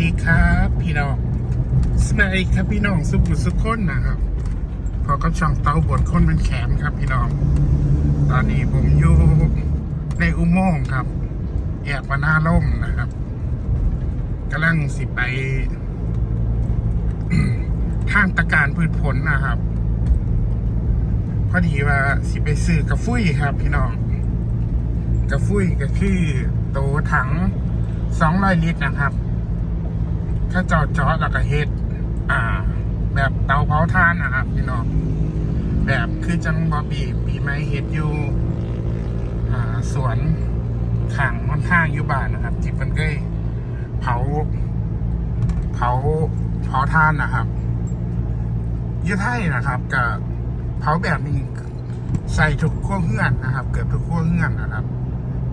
ดีครับพี่น้องสวัสดีครับพี่น้องสุขุสุขคนนะครับ พอกับช่องเตาบดคนเป็นแขนครับพี่น้อง ตอนนี้ผมอยู่ในอุโมงค์ครับ แยกวานาล่มนะครับกำลังสิไปทางตะการพืชผลนะครับ พอดีว่าสิไปซื้อกระฟุ้ยครับ พี่น้อง กระฟุ้ยก็คือโตวถังสองร้อยลิตรนะครับ ถ้าจอดจอดแล้วก็เฮ็ด อ่า แบบเตาเผาถ่านนะครับพี่น้องแบบคือจังบอบีปีไม้เฮ็ดอยู่ อ่าสวนขังค่อนข้างอยู่บ้านนะครับที่เป็นเคยเผา เผาเผาท่านนะครับยี่ไทยนะครับกับเผาแบบนี้ใส่ทุกขั้วเฮือนนะครับ เกือบทุกขั้วเฮือนนะครับ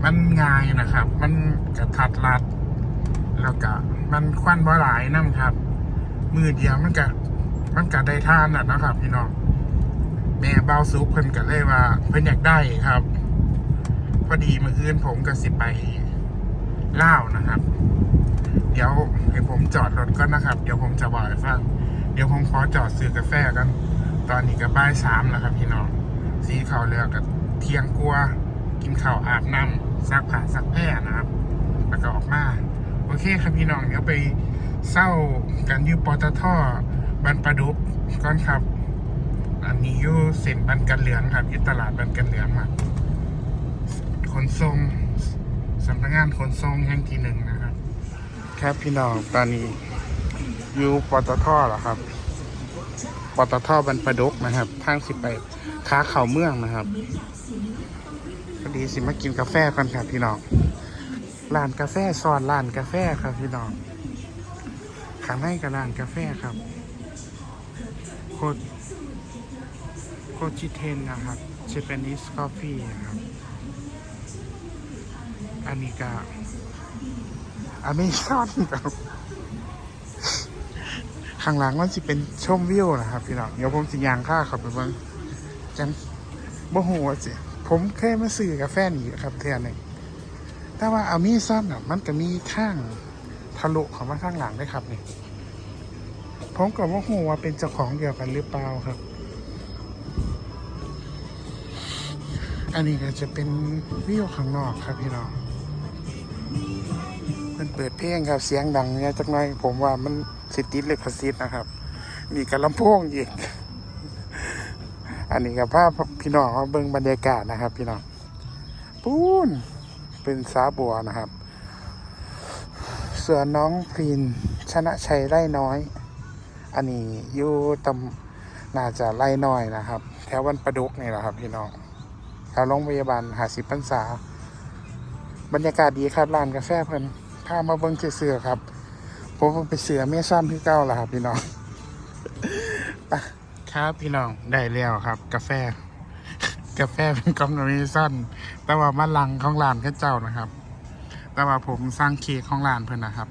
มันง่ายนะครับ มันกระทัดรัด แล้วก็ มันควันบ่หลายน้ำครับ มือเดียวมันก็มันก็ได้ท่านน่ะนะครับ พี่น้องแม่เบาซุปเพิ่นก็เลยว่า เพิ่นอยากได้ครับ พอดีเมื่อคืนผมก็สิไปเล่านะครับ เดี๋ยวให้ผมจอดรถก่อนนะครับ เดี๋ยวผมจะบอกให้ฟังเดี๋ยวผมขอจอดซื้อกาแฟกัน ตอนนี้ก็บ่ายสามแล้วครับ พี่น้องสีเขาวแล้วก็เที่ยงกลัว กินข้าวอาบน้ำซักผ้าซักแพร่นะครับ แล้วก็ออกมา โอเคครับพี่น้องเดี๋ยวไปเศร้ากันอยูปตทบันประดุกก่อนครับ อันนี้อยู่เส้นบันกันเหลืองครับอยู่ตลาดบันกันเหลืองครับขนส่งสำนักงานขนส่งแห่งที่หนึ่งนะครับ ครับพี่น้องตอนนี้อยู่ปตทเหรอครับปตทบันประดุกนะครับ ทางสิไปค้าเข่าเมืองนะครับพอดีสิมากินกาแฟก่อนครับพี่น้อง ร้านกาแฟซอนร้านกาแฟครับพี่น้องข้างในกับร้านกาแฟครับโคโคจิเทนนะครับ Japanese Coffee ครับ อันนี้ก็อเมซอนครับ ข้างหลังมันสิเป็นชมวิวนะครับ พี่น้อง เดี๋ยวผมสิยางค่าเขับไปบิ่งจังบ่ฮู้ว่าสิผมเคยมาซื้อกาแฟนี่ครับเทื่อหนึง แต่ว่าอามีซ่อนอะมันก็มีข้างทะลุของมาข้างหลังได้ครับนี่ผมก็ว่าหูว่าเป็นเจ้าของเดียวกันหรือเปล่าครับ อันนี้ก็จะเป็นวิวข้างนอกครับพี่น้อง มันเปิดเพลงครับเสียงดังเนี่ยจักหน่อยผมว่ามันสิติดเลยคสิทนะครับ มีกระลำโพงอีก อันนี้กับภาพพี่น้องเขาเบิ่งบรรยากาศนะครับ พี่น้องปูน เป็นสาบัวนะครับ ส่วนน้องพรีนชนะชัยไร่น้อย อันนี้อยู่ตำน่าจะไร่น้อยนะครับ แถววันประดุกนี่แหละครับ พี่น้องแถวโรงพยาบาลหาสิบพรรษา บรรยากาศดีครับร้านกาแฟเพิ่นพามาเบิ่งเสือครับ ผมไปเสือเมซ่อนที่เก้าแล้วครับ พี่น้องไปครับพี่น้องได้แล้วครับ กาแฟ กาแฟเป็นกอมเมซันแต่ว่ามาลังของร้านเข้าเจ้านะครับ แต่ว่าผมสร้างเค้กของร้านเพื่อนนะครับ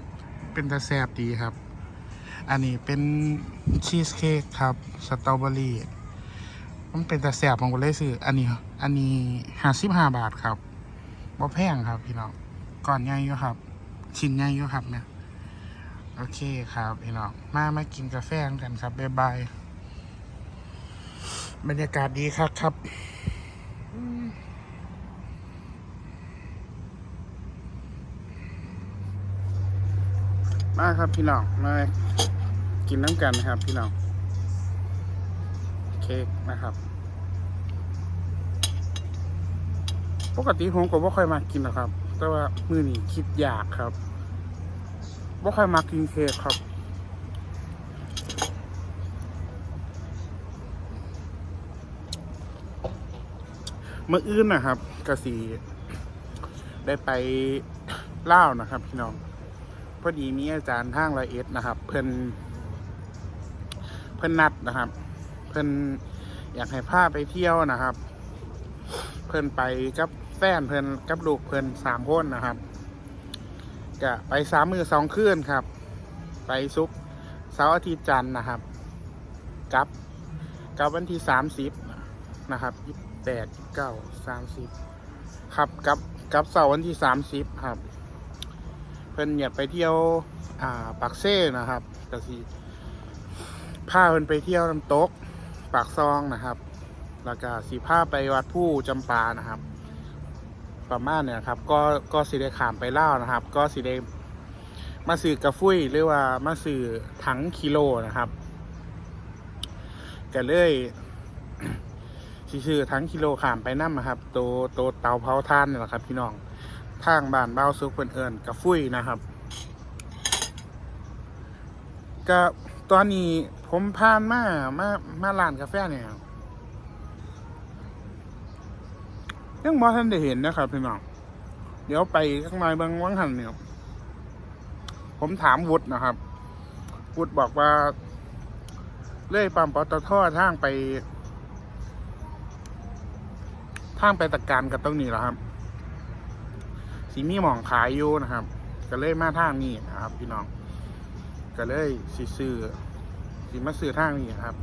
เป็นตะแซบดีครับ อันนี้เป็นชีสเค้กครับสตรอเบอรี่มันเป็นตะแซบผมก็เลยซื้ออันนี้ อันนี้ห้าสิบห้าบาทครับบ่แพงครับพี่น้องก่อนใหญ่อยู่ครับ ชิ้นใหญ่อยู่ครับเนี่ยโอเคครับพี่น้องมามากินกาแฟกันครับบ๊ายบายบรรยากาศดีครับครับ มาครับพี่น้อง มากินน้ำกันนะครับพี่น้อง เค้กนะครับ ปกติผมก็บ่ค่อยมากินหรอกครับ แต่ว่ามื้อนี้คิดอยากครับบ่ค่อยมากินเค้กครับ เมื่ออื่นนะครับกสีได้ไปเล่านะครับพี่น้องพอดีมีอาจารย์ทางร้อยเอ็ดนะครับ เพิ่นเพิ่นนัดนะครับ เพิ่นอยากให้พาไปเที่ยวนะครับ เพิ่นไปกับแฟนเพิ่นกับลูกเพิ่นสามคนนะครับจะไปสามมือสองคืนครับ ไปซุกร์เสาร์อาทิตย์จันทร์นะครับกับกับวันที่สามสิบนะครับ แปดเก้าสามสิบครับกับกับเสาร์วันที่สามสิบครับพอพิ่นอยากไปเที่ยว อ่าปากเซ่นะครับก็สิพาเพิ่นไปเที่ยวน้ำตกปากซองนะครับ แล้วก็สีผ้าไปวัดผู้จำปานะครับ ประมาณเนี่ยครับ ก็ก็สิได้ขามไปเล่านะครับ ก็สิได้มาสื่อกระฟุ้ยหรือว่ามาสื่อถังกิโลนะครับก็เลย สิซื้อทั้งกิโลขามไปน้ำนะครับโตโตเตาเผาท่านนี่แหละครับ พี่น้องทางบ้านเบ้าซุกเพิ่นเอิญกระฟุ้ยนะครับก็ตอนนี้ผมผ่านมามามาร้านกาแฟเนี่ยยังบ่ทันได้เห็นนะครับพี่น้องเดี๋ยวไปข้างในบางวังหันเนี่ยผมถามวุฒินะครับ วุฒิบอกว่าเลื่อยปั๊มปตททางไป ทางไปตะการกับตรงนี้แล้วครับสีมีหมองขายอยู่นะครับ ก็เลยมาทางนี้นะครับ พี่น้อง ก็เลยสิซื้อสิมาซื้อทางนี้ครับ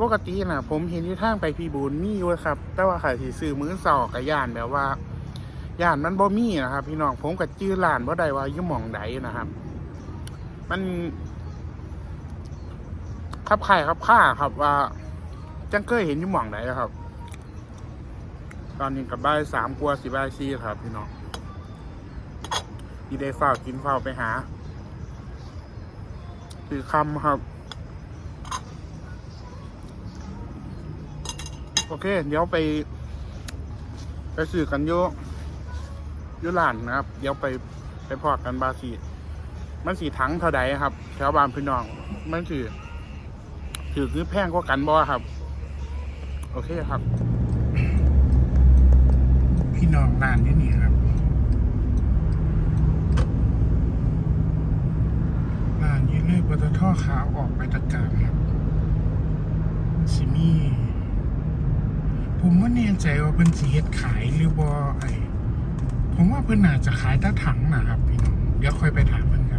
ปกตินะผมเห็นอยู่ทางไปพีบูนมีอยู่ครับ แต่ว่าขายสิซื้อมือสอกกับย่านแบบว่าย่านมันบ่มีนะครับ พี่น้องผมกับจื้อร้านว่าใดว่ายู่หมองใดนะครับ มันขับไข่ขับข้าครับว่าจังเคยเห็นยู่หมองใดครับ ตอนนี้กับบ่ายสามกว่าสิบ่ายสี่ครับ พี่น้องที่ได้เฝ้ากินเฝ้าไปหา คือคำครับ โอเค เดี๋ยวไป ไปสื่อกันโยยุลานนะครับ เดี๋ยวไปไปพอกันบาสีมันสีถังเท่าใดครับ แถวบ้านพี่น้อง มันถือถือคือแพงกว่ากันบ่ครับ โอเคครับ พี่น้องร้านที่นี่ครับร้านนี้เลยปตทขาวออกไปตะการครับสิมีผมว่าแน่ใจว่าเป็นสีเฮ็ดขายหรือบ่ไอผมว่าเพิ่นน่าจะขายตาถังนะครับพี่น้องเดี๋ยวค่อยไปถามมันค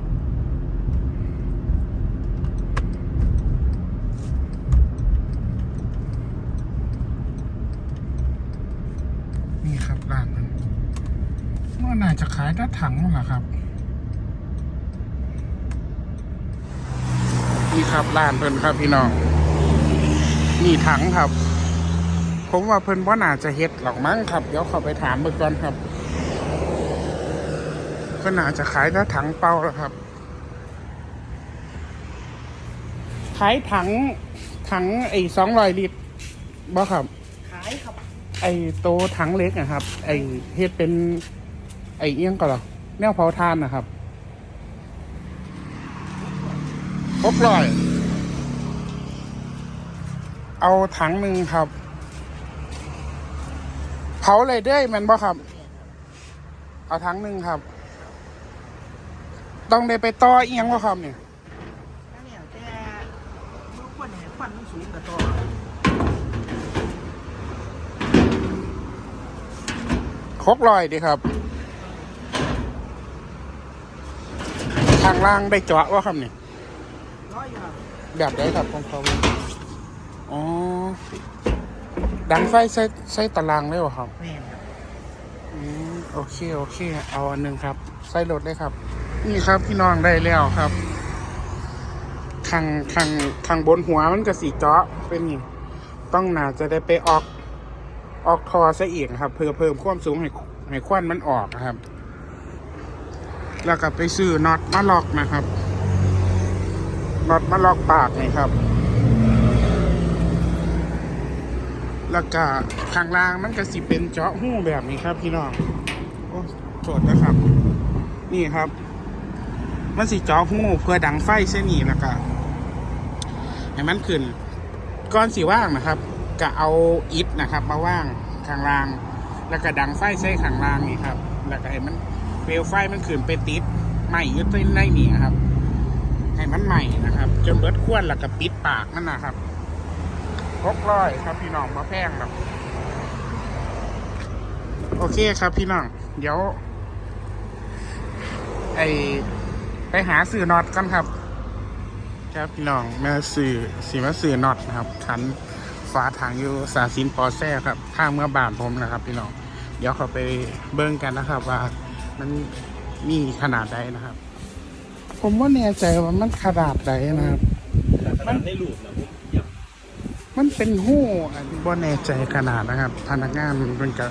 ร้านมันว่าน่าจะขายแตะถังแหละครับ นี่ครับร้านเพิ่นครับพี่น้องนี่ถังครับ ผมว่าเพิ่นว่าน่าจะเฮ็ดหรอกมั้งครับ เดี๋ยวเข้าไปถามเบิ่งก่อนครับเพิ่นน่าจะขายแล้ถังเปล่าแล้วครับ ขายถังถังไอ้สองร้อยลิตรบ่ครับ ขายครับ ไอ้โตถังเล็กนะครับ ไอ้เฮ็ดเป็น ไอ้เอี้ยงก็หรอแนวเผาทานนะครับครบร้อย เอาถังหนึ่งครับ เผาเลยเด้ยแมันบ่ครับ เอาถังหนึ่งครับ ต้องได้ไปต่อเอียงบ่ครับเนี่ยนั่นเนี่ยแต่เมื่อควันเห็นควันมันสูงกับตัว ครบร้อยดีครับทางล่างได้เจาะว่าครับเนี่ยร้อยอยู่ครับแบบไหนครับของเขาอ๋อ ดังไฟใส่ใส่ตารางเลยวะครับแม่นครับอืมโอเค โอเค เอาอันหนึ่งครับ ใส่รถเลยครับ นี่ครับพี่น้องได้แล้วครับข้างข้างข้างบนหัวมันก็สีเจาะเป็นนี่ต้องน่าจะได้ไปออก ออกทอซะอีกครับ เพื่อเพิ่มความสูงให้ให้ควันมันออกนะครับ แล้วก็ไปซื้อน็อตมาล็อกนะครับน็อตมาล็อกปากนี่ครับ แล้วก็ข้างล่างมันก็สิเป็นเจาะหูแบบนี้ครับ พี่น้องโอ้โทษนะครับ นี่ครับมันสิเจาะหูเพื่อดังไฟเส้นนี้แล้วก็ให้มันขึ้นก้อนสีว่างนะครับ ก็เอาอิฐนะครับ มาว่างข้างล่าง แล้วก็ดังไฟใส่ข้างล่างนี่ครับ แล้วก็ให้มันเปลวไฟมันขึ้นไปติดไหม้อยึดต้นได้นี่ครับ ให้มันใหม่นะครับ จนเบิดควนแล้วก็ปิดปากมันนะครับหกร้อยครับพี่น้องมาแพงครับโอเคครับพี่น้อง เดี๋ยว ไอไปหาสื่อน็อตกันครับ ครับพี่น้องมาสื่อสีมาสื่อน็อตนะครับขัน ฝาถังอยู่สาสินปอแซ่ครับข้างเมื่อบานผมนะครับ พี่น้องเดี๋ยวเขาไปเบิ้งกันนะครับ ว่ามันมีขนาดใดนะครับ ผมว่าแน่ใจว่ามันขนาดไหนนะครับ มันในรูปนะผมอยากมันเป็นหู้อันนี้บ่แน่ใจขนาดนะครับพนักงานมันก็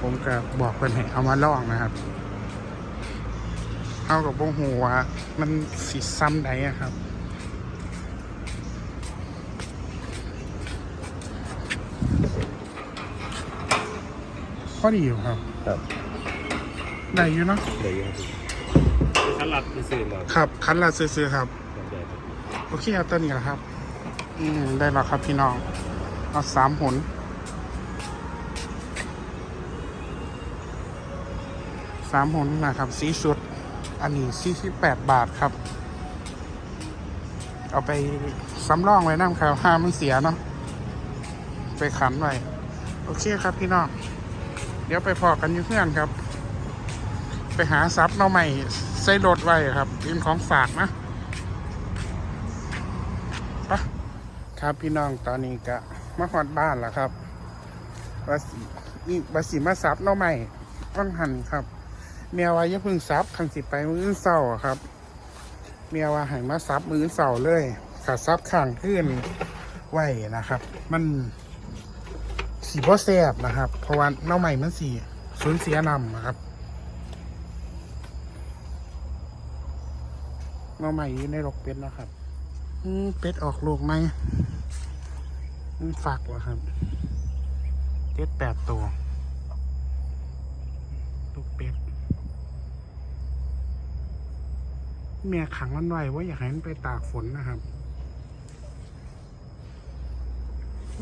ผมก็บอกเพิ่นให้เอามาลองนะครับเอากับบ่ฮู้ว่ามันสิซ้ำใดอะครับ พอดีอยู่ครับครับได้อยู่เนาะเดี๋ยวยังถ้ารับไปซื้อมาครับคันละซื้อๆครับใหญ่ครับ โอเคเอาตัวนี้แหละครับอืมได้แล้วครับพี่น้อง เอาสามหนสามหนนะครับสีสุด อันนี้สี่สิบแปดบาทครับ เอาไปสำรองไว้น้ำครับห้ามันเสียเนาะไปขันไว้ โอเคครับพี่น้อง เดี๋ยวไปพอกันอยู่เพื่อนครับ ไปหาซับเนาใหม่ใส่รถไว้ครับเป็นของฝากนะปะครับพี่น้องตอนนี้ก็มาฮอดบ้านแล้วครับวาสินี่วาสิมาซับหน้องใหม่ว่างหันครับ เมียว่าย่าเพึ่งซับขังสิไปมือเศร้าครับ เมียว่าให้มาซับมือเศร้าเลยขาซับข้างขึ้นไว้นะครับ มัน สีบ่แซบนะครับ เพราะว่าหน้องใหม่มันสีสูญเสียนำนะครับหน้องใหม่อยู่ในรกเป็ดนะครับอืเป็ดออกลูกไหมฝากวะครับเป็ดแปดตัวลูกเป็ดเมียขังมันไว้ว่าอยากให้มันไปตากฝนนะครับ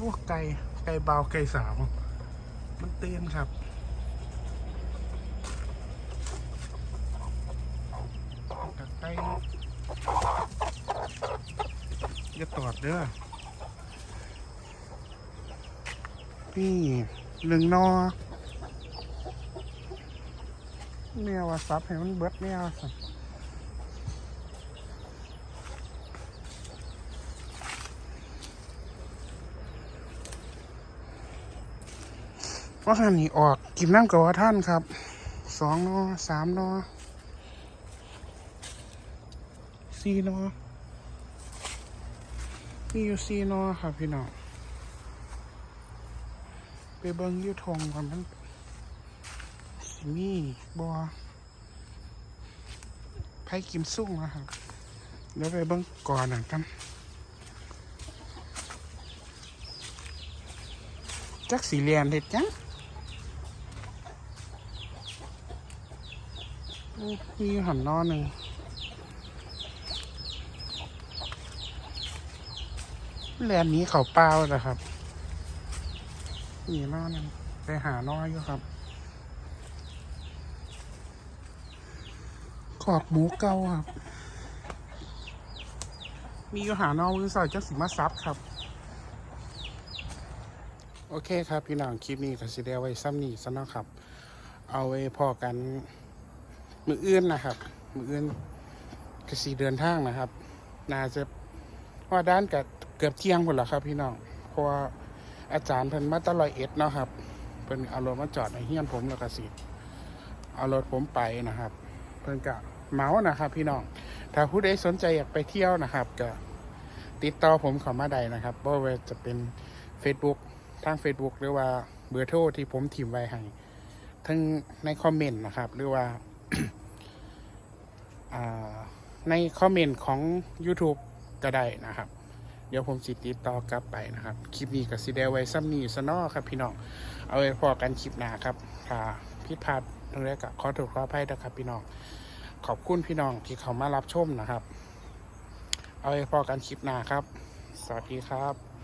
ลวกไก่ ไก่เบาไก่สาว มันเตือนครับกับไก่อย่าตอดเด้อนี่หนึ่งนอแมวว่าซับให้มันเบิดแมวสั ว่าหันนี่ออกกินน้ำกับว่าท่านครับสองนอสามนอสี่นอมีอยู่ซีโนอครับพี่น้องไปเบิ้งอยูทงก่อนมันสิมีบัวไผ่กิมซุ่งนะครับเดี๋ยวไปเบิ้งก่อนหนังกันจักสีเรียนเด็ดจัง มีหันนอนหนึ่งแลนนี้เขาเปล่านะครับนี่นอนนั่นไปหาน้อยอยู่ครับ ขอบหมูเก่าครับ มีอยู่หานอมือสอยจ้าสิมาซับครับ โอเคครับ พี่น้องคลิปนี้ก็สิได้ไว้ซ้ำนี่ซะเนาะครับ เอาไว้พอกัน มืออื่นนะครับ มืออื่นก็สีเดินทางนะครับ น่าจะเพราะด้านกับเกือบเที่ยงหมดแล้วครับ พี่น้องเพราะว่าอาจารย์เพิ่นมาตลอยเอ็ดเนาะครับเพิ่นเอารถมาจอดในเฮียนผมแล้วก็สิเอารถผมไปนะครับ เพิ่นก็เมาส์นะครับ พี่น้องถ้าผู้ใดสนใจอยากไปเที่ยวนะครับก็ติดต่อผมเข้ามาได้นะครับบ่ว่าจะเป็น Facebook ทาง Facebook หรือว่าเบอร์โทรที่ผมถิ่มไว้ให้ทั้งในคอมเมนต์นะครับ หรือว่า ในคอมเมนต์ของ YouTube ก็ได้นะครับ เดี๋ยวผมสิติดต่อกลับไปนะครับ คลิปนี้ก็สิได้ไว้ซ้ำนี้ซะนอครับพี่น้อง เอาไว้พอกันคลิปหน้าครับถ้าผิดพลาดตรงนี้ก็ขอโทษขออภัยนะครับพี่น้อง ขอบคุณพี่น้องที่เขามารับชมนะครับ เอาไว้พอกันคลิปหน้าครับ สวัสดีครับ